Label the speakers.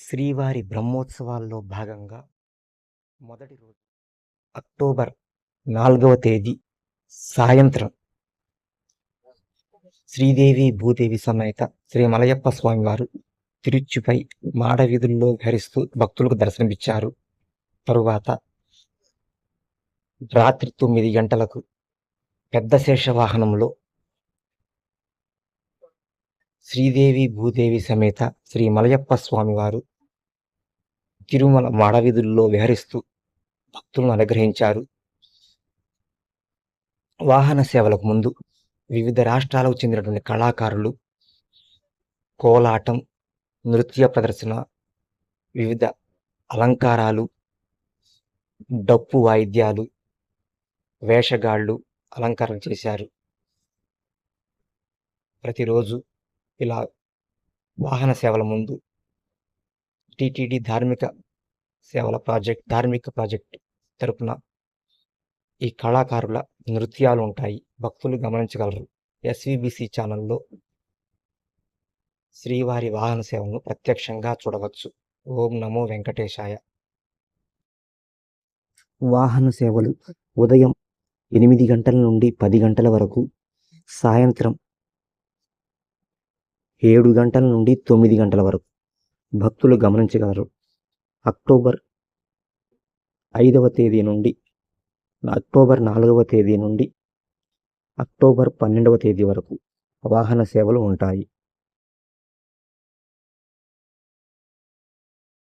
Speaker 1: శ్రీవారి బ్రహ్మోత్సవాల్లో భాగంగా మొదటి రోజు అక్టోబర్ నాలుగవ తేదీ సాయంత్రం శ్రీదేవి భూదేవి సమేత శ్రీ మలయప్ప స్వామివారు తిరుచుపై మాడవీధుల్లో విహరిస్తూ భక్తులకు దర్శనమిచ్చారు. తరువాత రాత్రి తొమ్మిది గంటలకు పెద్ద శేషవాహనంలో శ్రీదేవి భూదేవి సమేత శ్రీ మలయప్ప స్వామివారు తిరుమల మాడవీధుల్లో విహరిస్తూ భక్తులను అనుగ్రహించారు. వాహన సేవలకు ముందు వివిధ రాష్ట్రాలకు చెందినటువంటి కళాకారులు కోలాటం నృత్య ప్రదర్శన వివిధ అలంకారాలు డప్పు వాయిద్యాలు వేషగాళ్ళు అలంకారం చేశారు. ప్రతిరోజు ఇలా వాహన సేవల ముందు టిటిడి ధార్మిక సేవల ప్రాజెక్ట్ ధార్మిక ప్రాజెక్ట్ తరపున ఈ కళాకారుల నృత్యాలు ఉంటాయి. భక్తులు గమనించగలరు. ఎస్విబిసి ఛానల్లో శ్రీవారి వాహన సేవను ప్రత్యక్షంగా చూడవచ్చు. ఓం నమో వెంకటేశాయ. వాహన సేవలు ఉదయం ఎనిమిది గంటల నుండి పది గంటల వరకు సాయంత్రం ఏడు గంటల నుండి తొమ్మిది గంటల వరకు భక్తులు గమనించగలరు. అక్టోబర్ ఐదవ తేదీ నుండి అక్టోబర్ నాలుగవ తేదీ నుండి అక్టోబర్ పన్నెండవ తేదీ వరకు వాహన సేవలు ఉంటాయి.